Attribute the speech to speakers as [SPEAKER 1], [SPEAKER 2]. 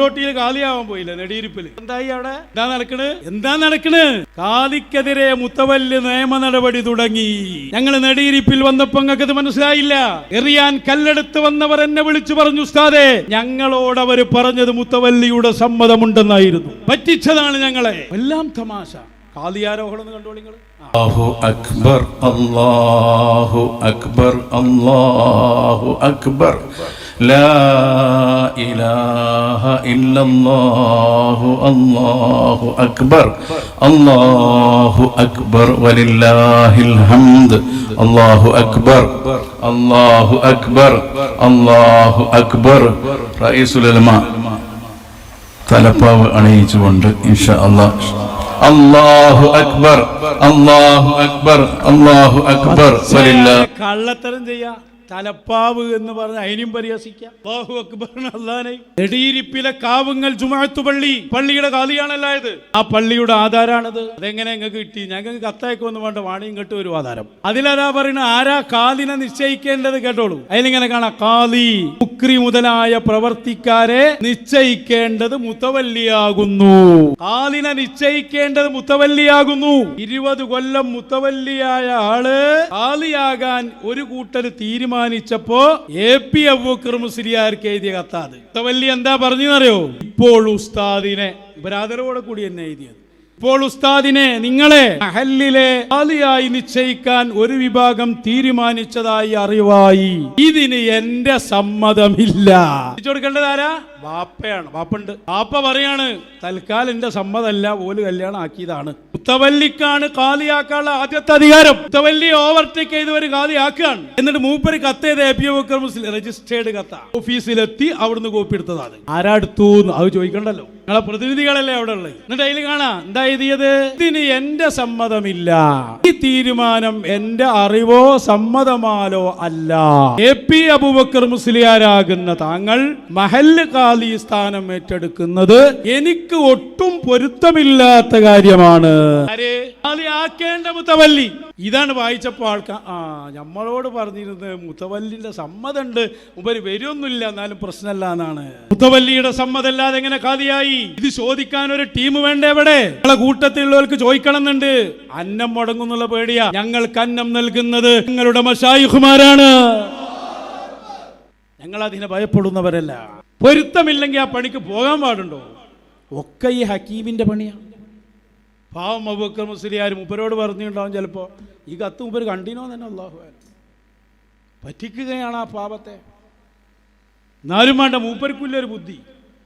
[SPEAKER 1] കൊണ്ടോട്ടിയിൽ കാലിയാവാൻ പോയില്ല നെടിയിരിപ്പിൽ. എന്തായി അവിടെ? എന്താ നടക്കണ്? എന്താ നടക്കണ്? കാലിക്കെതിരെ മുത്തവല്ല് നിയമ നടപടി തുടങ്ങി. ഞങ്ങൾ നെടിയിരിപ്പിൽ വന്നപ്പോ ഞങ്ങൾക്ക് ഇത് മനസ്സിലായില്ല. എറിയാൻ കല്ലെടുത്ത് വന്നവർ എന്നെ വിളിച്ചു പറഞ്ഞു ഉസ്താദെ ഞങ്ങളോട് അവർ പറഞ്ഞത് മുത്തവല്ലിയുടെ സമ്മതമുണ്ടെന്നായിരുന്നു. പറ്റിച്ചതാണ് ഞങ്ങളെ. എല്ലാം തമാശ. കാലിയാരോഹണം കണ്ടോ നിങ്ങൾ
[SPEAKER 2] അല്ലാഹു അക്ബർ അല്ലാഹു അക്ബർ അല്ലാഹു അക്ബർ. ലാ ഇലാഹ ഇല്ലല്ലാഹു അല്ലാഹു അക്ബർ. അല്ലാഹു അക്ബർ വലില്ലാഹിൽ ഹംദ്. അല്ലാഹു അക്ബർ. അല്ലാഹു അക്ബർ. അല്ലാഹു അക്ബർ. റഈസുൽ ഉലമ. തലപ്പാവ് അണിയിച്ചുകൊണ്ട് ഇൻഷാ അല്ലാഹ് അല്ലാഹു അക്ബർ. അല്ലാഹു അക്ബർ. അല്ലാഹു അക്ബർ.
[SPEAKER 1] കള്ളത്തരം ചെയ്യാ. തലപ്പാവ് എന്ന് പറഞ്ഞ അതിനും പരിഹസിക്കാം. അല്ലാഹു അക്ബർ നെടിയിരിപ്പിലെ കാവുങ്ങൽ ജുമാഅത്ത് പള്ളി പള്ളിയുടെ കാലിയാണല്ലായത്. ആ പള്ളിയുടെ ആധാരാണത്. അതെങ്ങനെ നിങ്ങൾക്ക് കിട്ടി? ഞങ്ങൾക്ക് കത്തയക്കൊന്നും വേണ്ട വാണിയും കെട്ടു ഒരു ആധാരം. അതിലതാ പറയുന്ന ആരാ കാലിനെ നിശ്ചയിക്കേണ്ടത് കേട്ടോളൂ. അതിലിങ്ങനെ കാണാം കാലി. ഉക്രി മുതലായ പ്രവർത്തിക്കാരെ നിശ്ചയിക്കേണ്ടത് മുത്തവല്ലിയാകുന്നു. കാലിനെ നിശ്ചയിക്കേണ്ടത് മുത്തവല്ലിയാകുന്നു. ഇരുപത് കൊല്ലം മുത്തവല്ലിയായ ആൾ കാലിയാകാൻ ഒരു കൂട്ടർ തീരുമാനിച്ചപ്പോ എ പി അബൂക്കർ മുസ്ലിയാർക്ക് എഴുതിയ കത്താത് മുത്തവല്ലി എന്താ പറഞ്ഞറിയോ ഇപ്പോൾ ഉസ്താദിനെ ഇവരാദരവോടെ കൂടി എന്നെ എഴുതിയത്. ഇപ്പോൾ ഉസ്താദിനെ നിങ്ങളെ അഹല്ലിലെ ആലിയായി നിശ്ചയിക്കാൻ ഒരു വിഭാഗം തീരുമാനിച്ചതായി അറിവായി. ഇതിന് എന്റെ സമ്മതമില്ല. കൊടുക്കേണ്ടത് ആരാ? വാപ്പയാണ്. വാപ്പുണ്ട്. വാപ്പ പറയാണ് തൽക്കാലം എന്റെ സമ്മതമല്ല ഓൽ കല്യാണം ആക്കിയതാണ്. മുത്തവല്ലിക്കാണ് കാലിയാക്കാനുള്ള ആദ്യത്തെ അധികാരം. മുത്തവല്ലി ഓവർടേക്ക് ചെയ്ത് ഒരു കാലിയാക്കുകയാണ്. എന്നിട്ട് മൂപ്പര് കത്ത് ചെയ്ത് എ പി മുസ്ലിം രജിസ്റ്റേർഡ് കത്ത. ഓഫീസിലെത്തി അവിടുന്ന് കോപ്പി എടുത്തതാണ്. ആരാടുത്തു അത് ചോദിക്കണ്ടല്ലോ. നിങ്ങളെ പ്രതിനിധികളല്ലേ അവിടെ ഉള്ളത്? എന്നിട്ട് അതിൽ കാണാം. എന്താ എഴുതിയത്? ഇതിന് എന്റെ സമ്മതമില്ല. ഈ തീരുമാനം എന്റെ അറിവോ സമ്മതമാലോ അല്ല. എ പി അബുബക്കർ മുസ്ലിയാരാകുന്ന താങ്കൾ മഹല്ല് കാലി സ്ഥാനം ഏറ്റെടുക്കുന്നത് എനിക്ക് ഒട്ടും പൊരുത്തമില്ലാത്ത കാര്യമാണ്? ആക്കേണ്ട മുത്തവല്ലി. ഇതാണ് വായിച്ചപ്പോൾ ആൾക്കാർ ആ നമ്മളോട് പറഞ്ഞിരുന്നത് മുത്തവല്ലിന്റെ സമ്മതമുണ്ട് ഉപരി വരുമൊന്നുമില്ല എന്നാലും പ്രശ്നമല്ല എന്നാണ്. മുത്തവല്ലിയുടെ സമ്മതമല്ലാതെ എങ്ങനെ കാതിയായി ഇത് ചോദിക്കാൻ ഒരു ടീം വേണ്ട എവിടെ നമ്മളെ കൂട്ടത്തിലുള്ളവർക്ക് ചോദിക്കണം എന്നുണ്ട് അന്നം മുടങ്ങുന്നുള്ള പേടിയാ. ഞങ്ങൾക്ക് അന്നം നൽകുന്നത് ഞങ്ങളുടെ മഷായുഹുമാരാണ് ഞങ്ങൾ അതിനെ ഭയപ്പെടുന്നവരല്ല. പൊരുത്തമില്ലെങ്കിൽ ആ പണിക്ക് പോകാൻ പാടുണ്ടോ? ഒക്കെ ഈ ഹക്കീമിന്റെ പണിയാണ് പാവം അബൂക്കർ മുസ്ലിയാർ മുപ്പരോട് പറഞ്ഞിട്ടുണ്ടാവും ചിലപ്പോ ഈ കത്ത് മൂപ്പര് കണ്ടിനോ തന്നെ അള്ളാഹു പറ്റിക്കുകയാണ് ആ പാപത്തെ എന്നാലും വേണ്ട ഒരു ബുദ്ധി.